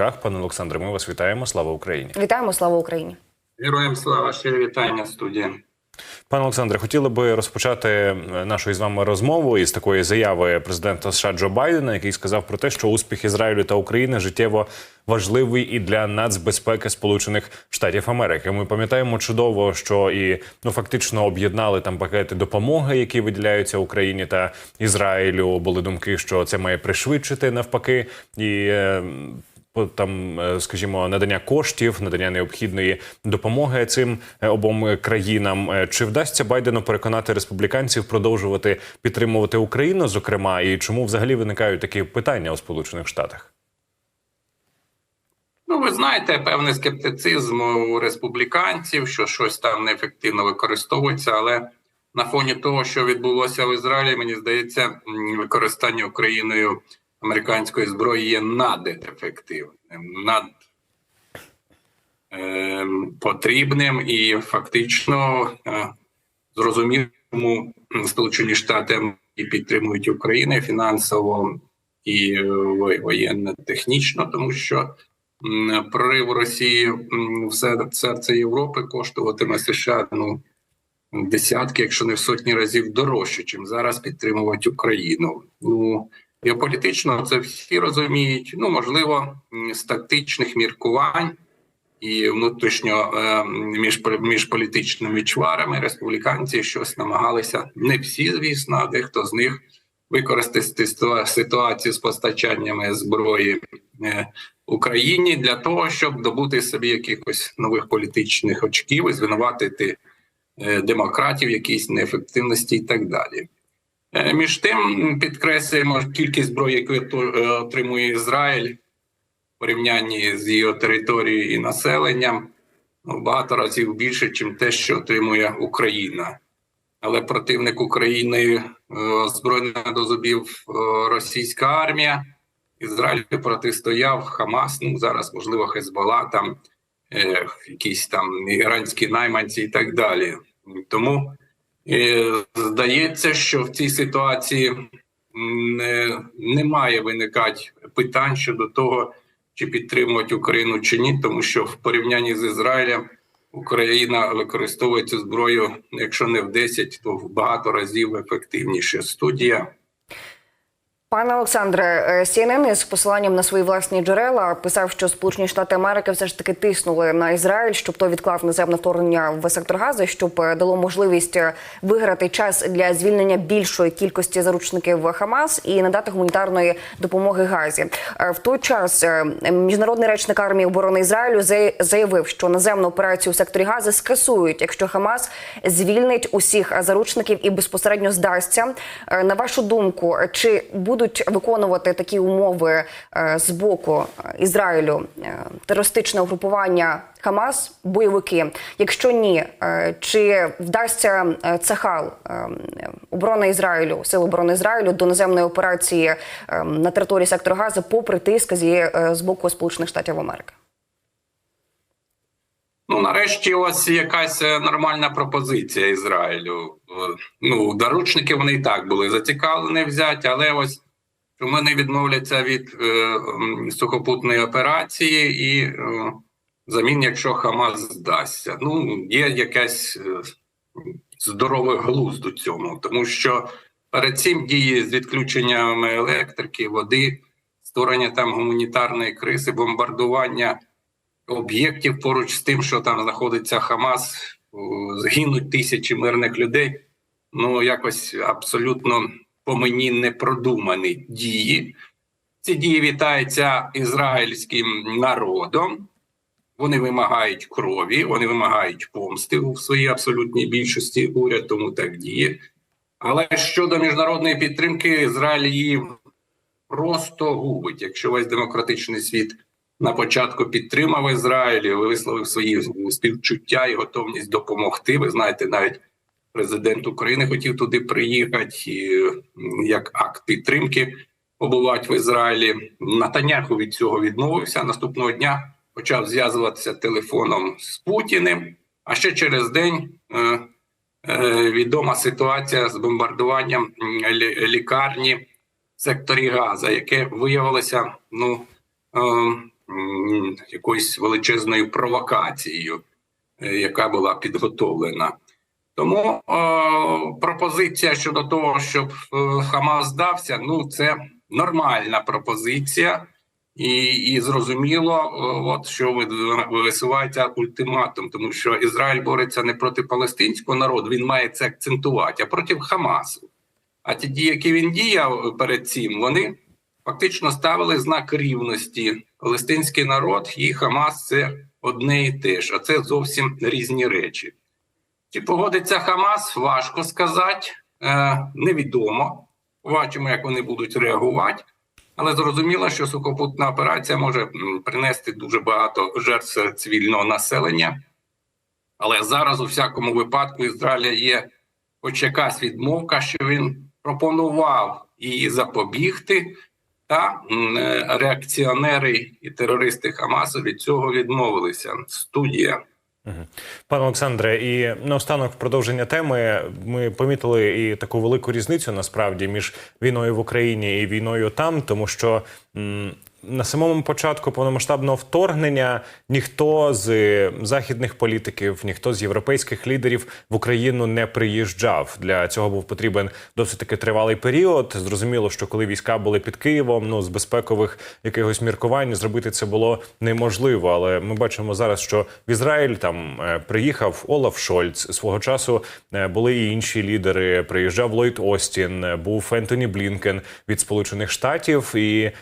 зв'язках. Пане Олександре, ми вас вітаємо. Слава Україні. Вітаємо, слава Україні. Героям слава ще вітання студія. Пане Олександре, хотіли би розпочати е, нашу із вами розмову із такої заяви президента США Джо Байдена, який сказав про те, що успіх Ізраїлю та України життєво важливий і для нацбезпеки Сполучених Штатів Америки. Ми пам'ятаємо чудово, що і ну фактично об'єднали там пакети допомоги, які виділяються Україні та Ізраїлю. Були думки, що це має пришвидшити навпаки і. Там, е, скажімо, надання коштів, надання необхідної допомоги цим е, обом країнам. Е, Чи вдасться Байдену переконати республіканців продовжувати підтримувати Україну, зокрема, і чому взагалі виникають такі питання у Сполучених Штатах? Ну, ви знаєте, певний скептицизм у республіканців, що щось там неефективно використовується, але на фоні того, що відбулося в Ізраїлі, мені здається, використання Україною американської зброї є надефективним, над ем, потрібним і фактично е, зрозуміло, чому Сполучені Штати і підтримують Україну фінансово і е, воєнно-технічно, тому що прорив Росії в серце Європи коштуватиме США ну десятки, якщо не в сотні разів дорожче, чим зараз підтримувати Україну. Ну геополітично це всі розуміють. Ну можливо, з тактичних міркувань і внутрішньо е, між між політичними чварами республіканці щось намагалися не всі, звісно, а дехто з них використати ситуацію з постачаннями зброї е, Україні для того, щоб добути собі якихось нових політичних очків і звинуватити е, демократів, в якійсь неефективності і так далі. Е, Між тим підкреслюємо кількість зброї, яку е, отримує Ізраїль в порівнянні з її територією і населенням ну, багато разів більше, ніж те, що отримує Україна. Але противник України е, озброєна до зубів російська армія. Ізраїль протистояв Хамас. Ну зараз можливо Хезбола, там е, якісь там іранські найманці і так далі. Тому е, здається, що в цій ситуації не, не виникати питань щодо того, чи підтримувати Україну чи ні, тому що в порівнянні з Ізраїлем Україна використовує цю зброю, якщо не в 10, то в багато разів ефективніше. Студія. Пане Олександре, е, CNN з посиланням на свої власні джерела писав, що Сполучені Штати Америки все ж таки тиснули на Ізраїль, щоб той відклав наземне вторгнення в сектор Гази, щоб е, дало можливість е, виграти час для звільнення більшої кількості заручників Хамас і надати гуманітарної допомоги Газі. В той час міжнародний речник армії оборони Ізраїлю заявив, що наземну операцію в секторі Гази скасують, якщо Хамас звільнить усіх заручників і безпосередньо здасться. На вашу думку, чи будуть виконувати такі умови е, з боку е, Ізраїлю е, терористичне угрупування Хамас, бойовики? Якщо ні, чи вдасться Цахал е, оборони Ізраїлю, сил оборони Ізраїлю до наземної операції на території сектору Гази, попри тиск з, боку Сполучених Штатів Америки? Ну, нарешті, ось якась нормальна пропозиція Ізраїлю. Ну, доручники вони і так були зацікавлені взяти, але ось що вони відмовляться від е, сухопутної операції і е, замін, якщо Хамас здасться. Ну, є якась е, здоровий глузд у цьому, тому що перед цим дії з відключенням електрики, води, створення там гуманітарної кризи, бомбардування об'єктів поруч з тим, що там знаходиться Хамас, о, згинуть тисячі мирних людей. Ну якось абсолютно по мені не продумані дії. Ці дії вітаються ізраїльським народом. Вони вимагають крові, вони вимагають помсти у своїй абсолютній більшості. Уряд тому так діє. Але щодо міжнародної підтримки, Ізраїль її просто губить. Якщо весь демократичний світ на початку підтримав Ізраїль, висловив свої співчуття і готовність допомогти. Ви знаєте, навіть президент України хотів туди приїхати як акт підтримки побувати в Ізраїлі. Натаняху від цього відмовився. Наступного дня почав зв'язуватися телефоном з Путіним. А ще через день е, е, відома ситуація з бомбардуванням лі- лікарні в секторі Газа, яке виявилося ну. е, якоюсь величезною провокацією, яка була підготовлена. Тому е, пропозиція щодо того, щоб е, Хамас здався, ну це нормальна пропозиція, і, і зрозуміло, е, от що ви- висувається ультиматум, тому що Ізраїль бореться не проти палестинського народу, він має це акцентувати, а проти Хамасу. А ті дії, які він діяв перед цим, вони фактично ставили знак рівності. Палестинський народ і Хамас це одне і те ж, а це зовсім різні речі. Чи погодиться Хамас, важко сказати, е, невідомо. Побачимо, як вони будуть реагувати. Але зрозуміло, що сухопутна операція може принести дуже багато жертв цивільного населення. Але зараз, у всякому випадку, Ізраїля є хоч якась відмовка, що він пропонував її запобігти, та е, реакціонери і терористи Хамасу від цього відмовилися. Студія. Пане Олександре, і наостанок в продовження теми. Ми помітили і таку велику різницю насправді між війною в Україні і війною там, тому що на самому початку повномасштабного вторгнення ніхто з західних політиків, ніхто з європейських лідерів в Україну не приїжджав. Для цього був потрібен досить таки тривалий період. Зрозуміло, що коли війська були під Києвом, ну з безпекових якихось міркувань зробити це було неможливо. Але ми бачимо зараз, що в Ізраїль там е, приїхав Олаф Шольц. Свого часу е, були і інші лідери. Приїжджав Ллойд Остін, е, був Ентоні Блінкен від Сполучених Штатів, і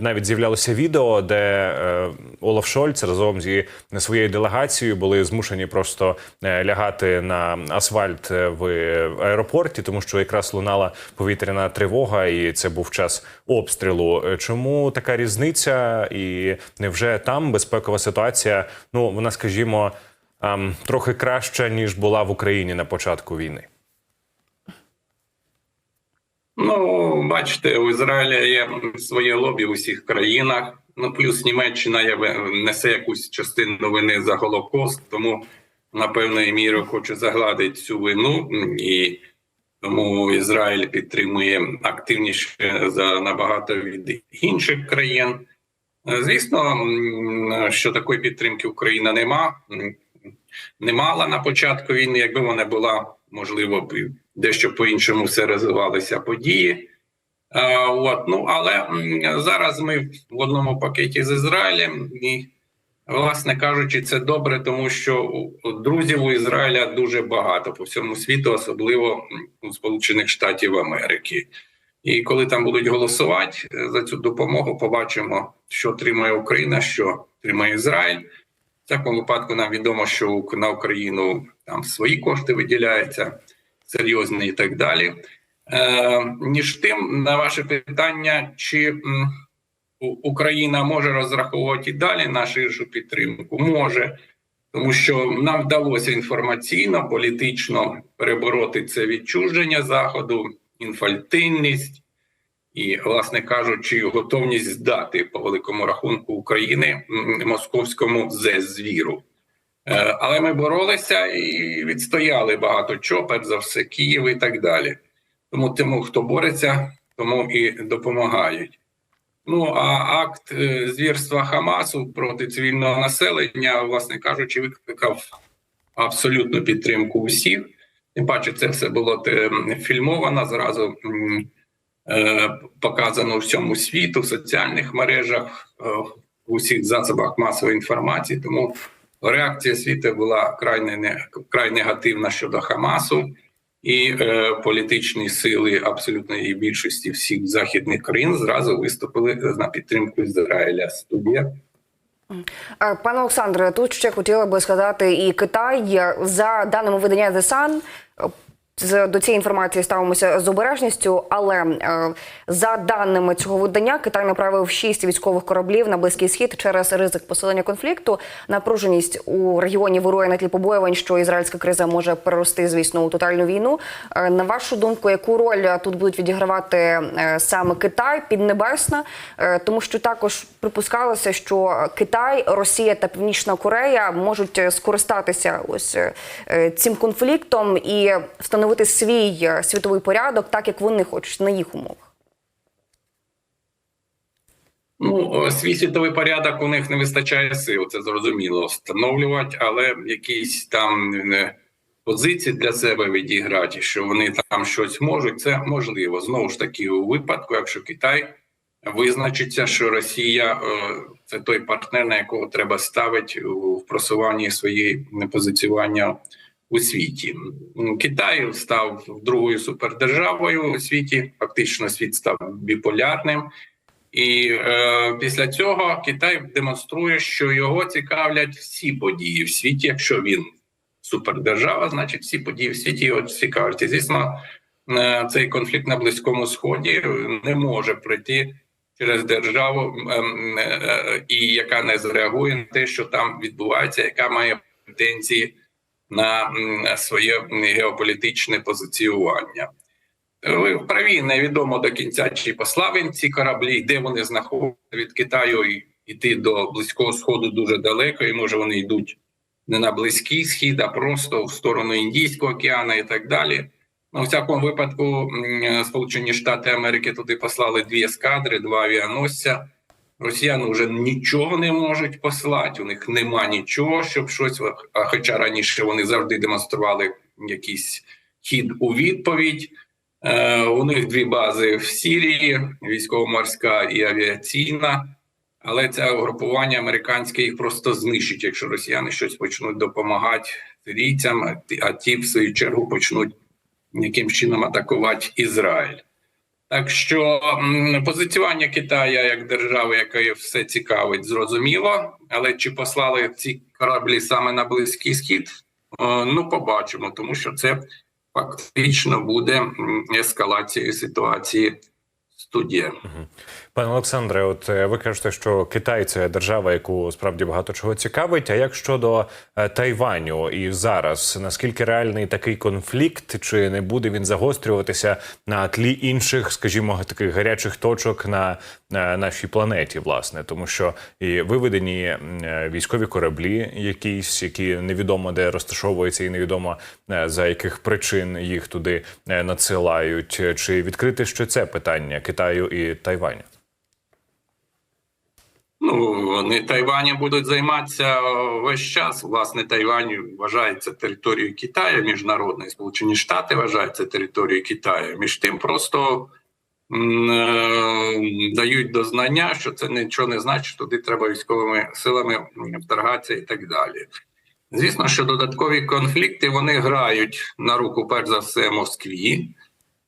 навіть з'являлося відео, де е, Олаф Шольц разом зі своєю делегацією були змушені просто е, лягати на асфальт е, в аеропорті, тому що якраз лунала повітряна тривога, і це був час обстрілу. Чому така різниця? І невже там безпекова ситуація? Ну вона, скажімо, трохи краща ніж була в Україні на початку війни. Ну, бачите, у Ізраїля є своє лобі в усіх країнах. Ну, плюс Німеччина є, несе якусь частину вини за Голокост, тому на певною мірою хоче загладити цю вину, і тому Ізраїль підтримує активніше за набагато від інших країн. Звісно, що такої підтримки Україна нема. Не мала на початку війни, якби вона була, можливо, дещо по-іншому все розвивалися події. Е, от, ну, але зараз ми в одному пакеті з Ізраїлем, і, власне кажучи, це добре, тому що друзів у Ізраїля дуже багато по всьому світу, особливо у Сполучених Штатів Америки. І коли там будуть голосувати е, за цю допомогу, побачимо, що отримує Україна, що отримує Ізраїль. Такому випадку нам відомо, що на Україну там свої кошти виділяються серйозні і так далі. Е, ніж тим, на ваше питання, чи Україна може розраховувати і далі на ширшу підтримку? Може, тому що нам вдалося інформаційно, політично перебороти це відчуження заходу, інфальтинність і, власне кажучи, готовність здати по великому рахунку України московському ЗЕС-звіру. Е, Але ми боролися і відстояли багато чого, перш за все, Київ і так далі. Тому тим, хто бореться, тому і допомагають. Ну а акт е, звірства Хамасу проти цивільного населення, власне кажучи, викликав абсолютну підтримку усіх. Тим паче, це все було фільмовано зразу показано всьому світу в соціальних мережах, е, в усіх засобах масової інформації. Тому реакція світу була крайне не край негативна щодо Хамасу, і е, політичні сили абсолютної більшості всіх західних країн зразу виступили на підтримку Ізраїля. Студія. Е, Пане Олександре, тут ще хотіла би сказати і Китай за даними видання The Sun, е, до цієї інформації ставимося з обережністю, але е, за даними цього видання, Китай направив шість військових кораблів на близький схід через ризик посилення конфлікту. Напруженість у регіоні вирує на тлі побоювань, що ізраїльська криза може перерости, звісно, у тотальну війну. Е, на вашу думку, яку роль тут будуть відігравати е, саме Китай, Піднебесна? Тому що також припускалося, що Китай, Росія та Північна Корея можуть скористатися ось цим конфліктом і встановити свій е, світовий порядок, так як вони хочуть на їх умовах. Ну, свій світовий порядок у них не вистачає сил, це зрозуміло встановлювати, але якісь там е, позиції для себе відіграти, що вони там щось можуть, це можливо. Знову ж таки, у випадку, якщо Китай визначиться, що Росія е, це той партнер, на якого треба ставити у просуванні своєї позиціювання у світі. Китай став другою супердержавою у світі. Фактично, світ став біполярним. І е, після цього Китай демонструє, що його цікавлять всі події в світі. Якщо він супердержава, значить всі події в світі його цікавлять. І, звісно, е, цей конфлікт на Близькому Сході не може прийти через державу, ем, е, і яка не зреагує на те, що там відбувається, яка має претензії на своє геополітичне позиціювання. Ви праві, невідомо до кінця, чи послали ці кораблі, де вони знаходяться від Китаю і йти до Близького Сходу дуже далеко, і може вони йдуть не на Близький Схід, а просто в сторону Індійського океану і так далі. Ну, у всякому випадку, Сполучені Штати Америки туди послали дві ескадри, два авіаносця. Росіяни вже нічого не можуть послати, у них нема нічого, щоб щось. Хоча раніше вони завжди демонстрували якийсь хід у відповідь. Е, у них дві бази в Сірії: військово-морська і авіаційна. Але це угрупування американське їх просто знищить, якщо росіяни щось почнуть допомагати сирійцям, а ті- в свою чергу, почнуть якимсь чином атакувати Ізраїль. Так що позиціювання Китая як держави, яка все цікавить, зрозуміло. Але чи послали ці кораблі саме на Близький Схід? Е, Ну, побачимо, тому що це фактично буде ескалацією ситуації студія. Пане Олександре, от е, ви кажете, що Китай це держава, яку справді багато чого цікавить. А як щодо е, Тайваню і зараз наскільки реальний такий конфлікт, чи не буде він загострюватися на тлі інших, скажімо, таких гарячих точок на, на нашій планеті, власне, тому що і виведені е, військові кораблі, якісь, які невідомо де розташовуються, і невідомо е, за яких причин їх туди е, надсилають, чи відкрити ще це питання Китаю і Тайваню? Ну вони Тайвані будуть займатися весь час. Власне, Тайвань вважається територією Китаю, міжнародної Сполучені Штати вважаються територією Китаю. Між тим, просто е, дають до знання, що це нічого не значить, що туди треба військовими силами вторгатися і так далі. Звісно, що додаткові конфлікти вони грають на руку, перш за все, Москві.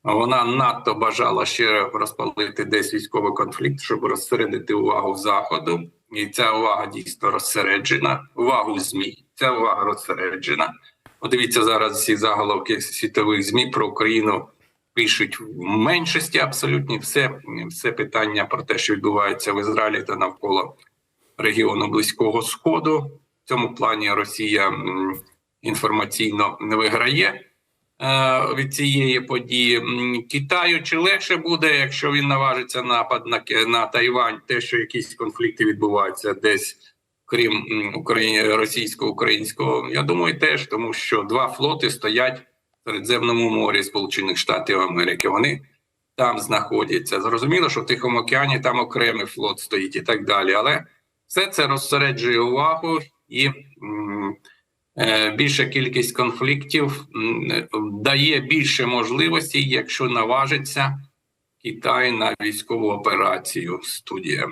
Вона надто бажала ще розпалити десь військовий конфлікт, щоб розсередити увагу заходу, і ця увага дійсно розсереджена. Увагу змі. Ця увага розсереджена. Подивіться зараз всі заголовки світових змі про Україну пишуть в меншості абсолютні все, все питання про те, що відбувається в Ізраїлі та навколо регіону Близького Сходу. В цьому плані Росія інформаційно не виграє від цієї події. Китаю чи легше буде, якщо він наважиться напад на, на Тайвань, те, що якісь конфлікти відбуваються десь, крім м, Украї... російсько-українського. Я думаю, теж тому, що два флоти стоять в Середземному морі Сполучених Штатів Америки. Вони там знаходяться. Зрозуміло, що в Тихому океані там окремий флот стоїть і так далі. Але все це розсереджує увагу і. м, Е, більша кількість конфліктів е, дає більше можливостей, якщо наважиться Китай на військову операцію. Студія.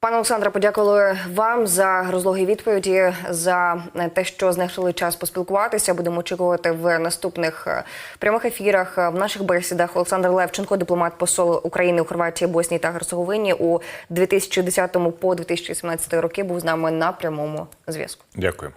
Пане Олександре, подякували вам за розлогі відповіді за те, що знайшли час поспілкуватися. Будемо очікувати в наступних е, прямих ефірах е, в наших бесідах. Олександр Левченко, дипломат посол України у Хорватії, Боснії та Герцеговині у 2010 по 2017 роки, був з нами на прямому зв'язку. Дякую.